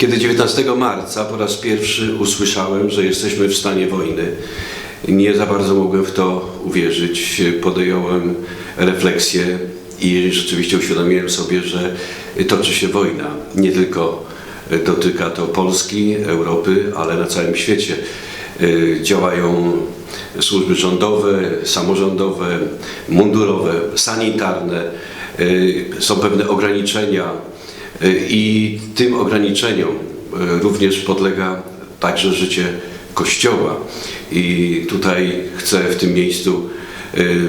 Kiedy 19 marca po raz pierwszy usłyszałem, że jesteśmy w stanie wojny, nie za bardzo mogłem w to uwierzyć. Podjąłem refleksję i rzeczywiście uświadomiłem sobie, że toczy się wojna. Nie tylko dotyka to Polski, Europy, ale na całym świecie. Działają służby rządowe, samorządowe, mundurowe, sanitarne. Są pewne ograniczenia i tym ograniczeniom y, również podlega także życie Kościoła. I tutaj chcę w tym miejscu y,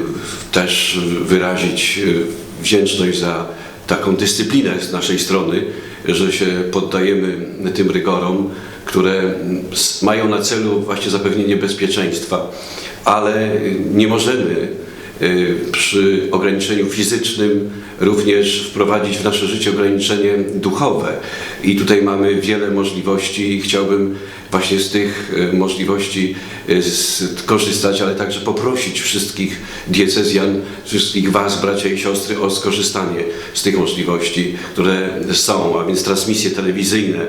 też wyrazić y, wdzięczność za taką dyscyplinę z naszej strony, że się poddajemy tym rygorom, które mają na celu właśnie zapewnienie bezpieczeństwa, ale nie możemy przy ograniczeniu fizycznym również wprowadzić w nasze życie ograniczenie duchowe. I tutaj mamy wiele możliwości i chciałbym właśnie z tych y, możliwości y, skorzystać, ale także poprosić wszystkich diecezjan, wszystkich Was, bracia i siostry, o skorzystanie z tych możliwości, które są, a więc transmisje telewizyjne,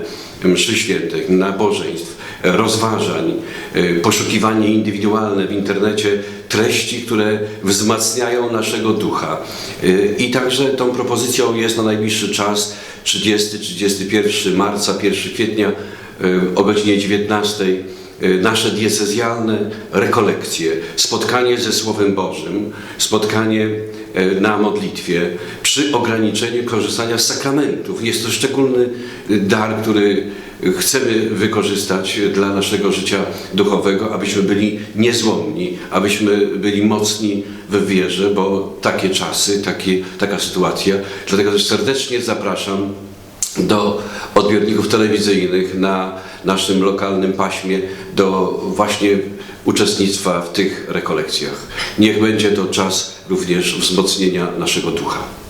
mszy świętych, nabożeństw, rozważań, y, poszukiwanie indywidualne w internecie treści, które wzmacniają naszego ducha. Y, I także tą propozycją jest na najbliższy czas 30-31 marca, 1 kwietnia y, o godzinie 19 y, nasze diecezjalne rekolekcje, spotkanie ze Słowem Bożym, spotkanie y, na modlitwie przy ograniczeniu korzystania z sakramentów. Jest to szczególny y, dar, który chcemy wykorzystać dla naszego życia duchowego, abyśmy byli niezłomni, abyśmy byli mocni w wierze, bo takie czasy, taka sytuacja. Dlatego też serdecznie zapraszam do odbiorników telewizyjnych na naszym lokalnym paśmie do właśnie uczestnictwa w tych rekolekcjach. Niech będzie to czas również wzmocnienia naszego ducha.